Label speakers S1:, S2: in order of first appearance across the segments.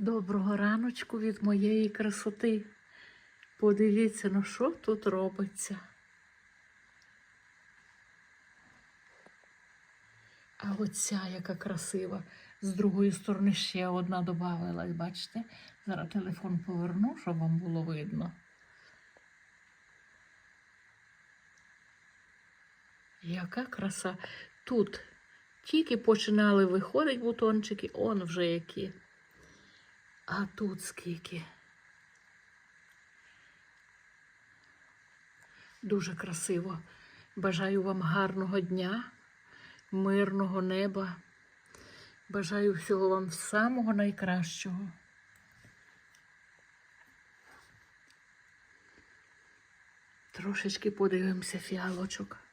S1: Доброго раночку від моєї красоти. Подивіться, ну що тут робиться. А оця яка красива. З другої сторони ще одна додавалась, бачите? Зараз телефон поверну, щоб вам було видно. Яка краса. Тут тільки починали виходити бутончики, он вже які. А тут скільки. Дуже красиво. Бажаю вам гарного дня, мирного неба. Бажаю всього вам самого найкращого. Трошечки подивимося фіалочок.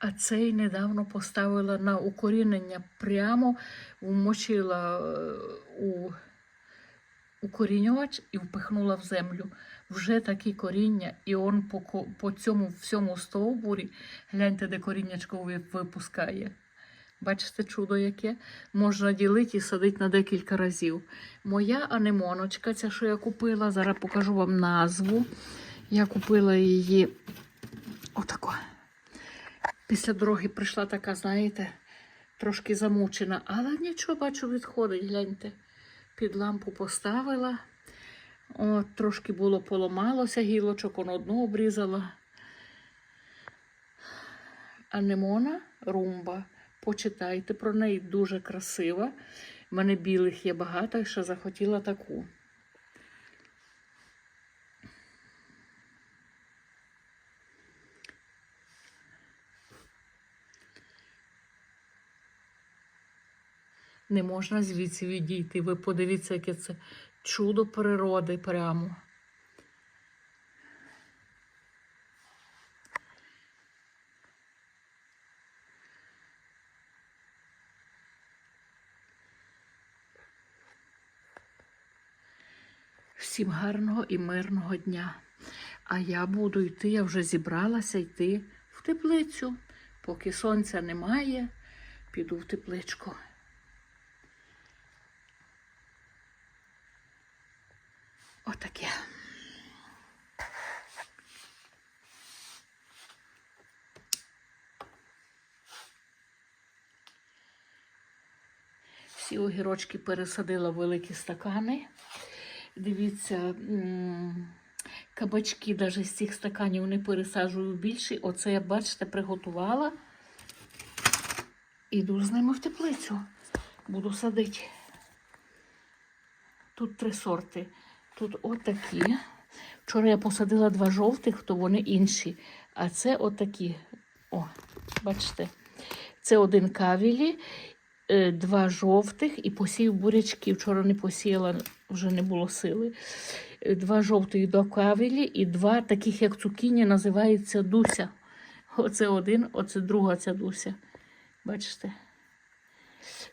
S1: А цей недавно поставила на укорінення прямо вмочила е, у укорінювач і впихнула в землю. Вже такі коріння, і он по, по цьому всьому стовбурі, гляньте, де коріннячко випускає. Бачите, чудо яке? Можна ділити і садити на декілька разів. Моя анемоночка, ця, що я купила, зараз покажу вам назву. Я купила її отако. Після дороги прийшла така, знаєте, трошки замучена, але нічого, бачу, відходить, гляньте. Під лампу поставила. От, трошки було поламалося гілочок, он одну обрізала. Анемона румба. Почитайте про неї дуже красива. У мене білих є багато, ще захотіла таку. Не можна звідси відійти. Ви подивіться, яке це чудо природи прямо. Всім гарного і мирного дня. А я буду йти, я вже зібралася йти в теплицю. Поки сонця немає, піду в тепличку. Отаке. Всі огірочки пересадила в великі стакани. Дивіться, кабачки навіть з цих стаканів не пересаджую більше. Оце я, бачите, приготувала. Іду з ними в теплицю. Буду садити. Тут три сорти. Тут отакі. Вчора я посадила два жовтих, то вони інші. А це отакі. О, бачите. Це один кавілі, е, два жовтих і посів бурячки. Вчора не посіяла, вже не було сили. Е, Два жовтих до кавілі і два таких, як цукіні, називається дуся. Оце один, оце друга ця дуся. Бачите?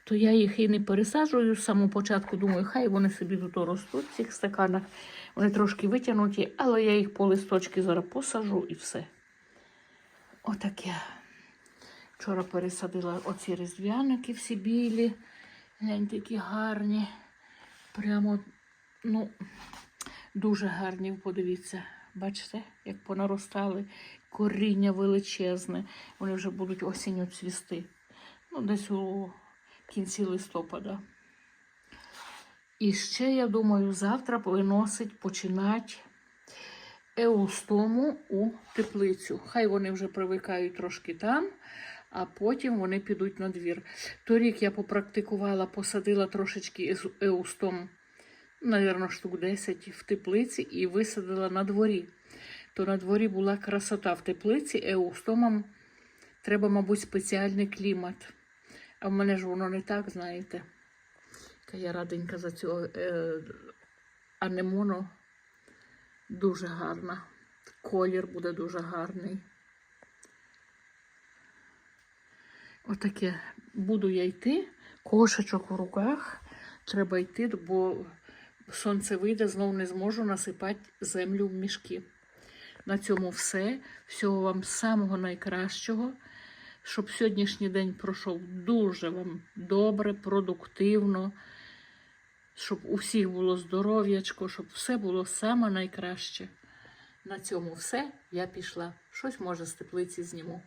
S1: То я їх і не пересаджую з самого початку. Думаю, хай вони собі тут ростуть в цих стаканах. Вони трошки витягнуті, але я їх по листочки зараз посажу і все. Отаке. Вчора пересадила оці різдвяники всі білі. Гляньте, які гарні. Прямо, ну, дуже гарні, подивіться. Бачите, як понаростали. Коріння величезне. Вони вже будуть осінню цвісти. Ну, десь у кінці листопада. І ще, я думаю, завтра виносить починати еустому у теплицю. Хай вони вже привикають трошки там, а потім вони підуть на двір. Торік я попрактикувала, посадила трошечки еустом, навірно, штук 10 в теплиці і висадила на дворі. То на дворі була красота в теплиці, еустомам треба, мабуть, спеціальний клімат. А в мене ж воно не так, знаєте. Я раденька за цього е, анемону. Дуже гарна. Колір буде дуже гарний. Отаке буду я йти, кошечок у руках. Треба йти, бо сонце вийде, знов не зможу насипати землю в мішки. На цьому все. Всього вам самого найкращого. Щоб сьогоднішній день пройшов дуже вам добре, продуктивно, щоб у всіх було здоров'ячко, щоб все було саме найкраще. На цьому все. Я пішла. Щось може з теплиці зніму.